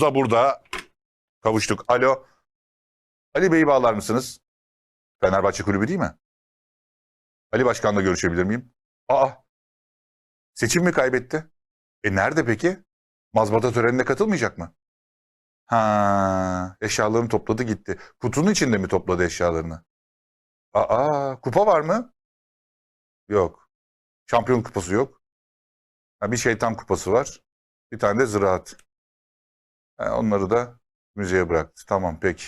da burada kavuştuk. Alo. Ali Bey'i bağlar mısınız? Fenerbahçe kulübü değil mi? Ali Başkan'la görüşebilir miyim? Aa. Seçim mi kaybetti? E nerede peki? Mazbata törenine katılmayacak mı? Ha, eşyalarını topladı gitti. Kutunun içinde mi topladı eşyalarını? Aa, kupa var mı? Yok. Şampiyon kupası yok. Ha, bir şeytan kupası var. Bir tane de ziraat. Ha, onları da müzeye bıraktı. Tamam peki.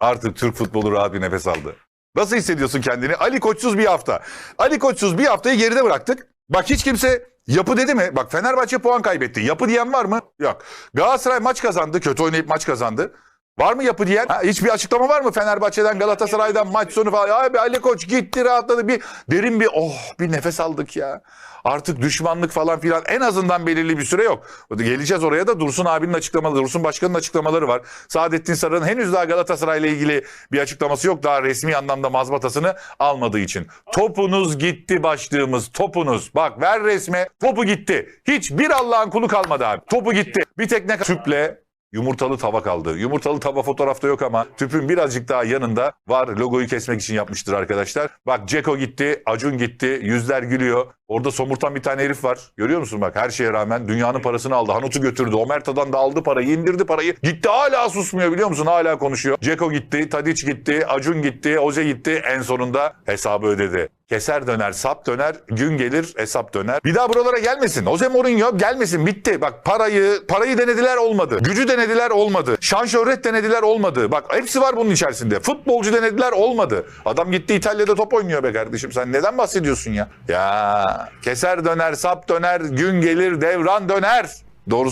Artık Türk futbolu rahat bir nefes aldı. Nasıl hissediyorsun kendini? Ali Koçsuz bir hafta. Ali Koçsuz bir haftayı geride bıraktık. Bak hiç kimse yapı dedi mi? Bak Fenerbahçe puan kaybetti. Yapı diyen var mı? Yok. Galatasaray maç kazandı. Kötü oynayıp maç kazandı. Var mı yapı diyen? Ha, hiçbir açıklama var mı Fenerbahçe'den Galatasaray'dan maç sonu falan? Abi Ali Koç gitti rahatladı. Bir derin bir oh bir nefes aldık ya. Artık düşmanlık falan filan en azından belirli bir süre yok. Geleceğiz oraya da Dursun abinin açıklamaları, Dursun Başkan'ın açıklamaları var. Saadettin Sarı'nın henüz daha Galatasaray'la ilgili bir açıklaması yok. Daha resmi anlamda mazbatasını almadığı için. Topunuz gitti başlığımız. Topunuz. Bak ver resme. Topu gitti. Hiçbir Allah'ın kulu kalmadı abi. Topu gitti. Bir tek ne tüple Yumurtalı tava kaldı. Yumurtalı tava fotoğrafta yok ama tüpün birazcık daha yanında var. Logoyu kesmek için yapmıştır arkadaşlar. Bak Ceko gitti, Acun gitti, yüzler gülüyor. Orada somurtan bir tane herif var. Görüyor musun bak her şeye rağmen dünyanın parasını aldı. Hanut'u götürdü. Omerta'dan da aldı parayı, indirdi parayı. Gitti hala susmuyor biliyor musun? Hala konuşuyor. Ceko gitti, Tadiç gitti, Acun gitti, Oze gitti. En sonunda hesabı ödedi. Keser döner, sap döner, gün gelir hesap döner. Bir daha buralara gelmesin. Jose Mourinho gelmesin bitti. Bak parayı parayı denediler olmadı. Gücü denediler olmadı. Şan şöhret denediler olmadı. Bak hepsi var bunun içerisinde. Futbolcu denediler olmadı. Adam gitti İtalya'da top oynuyor be kardeşim. Sen neden bahsediyorsun ya? Ya keser döner, sap döner, gün gelir, devran döner. Doğrusu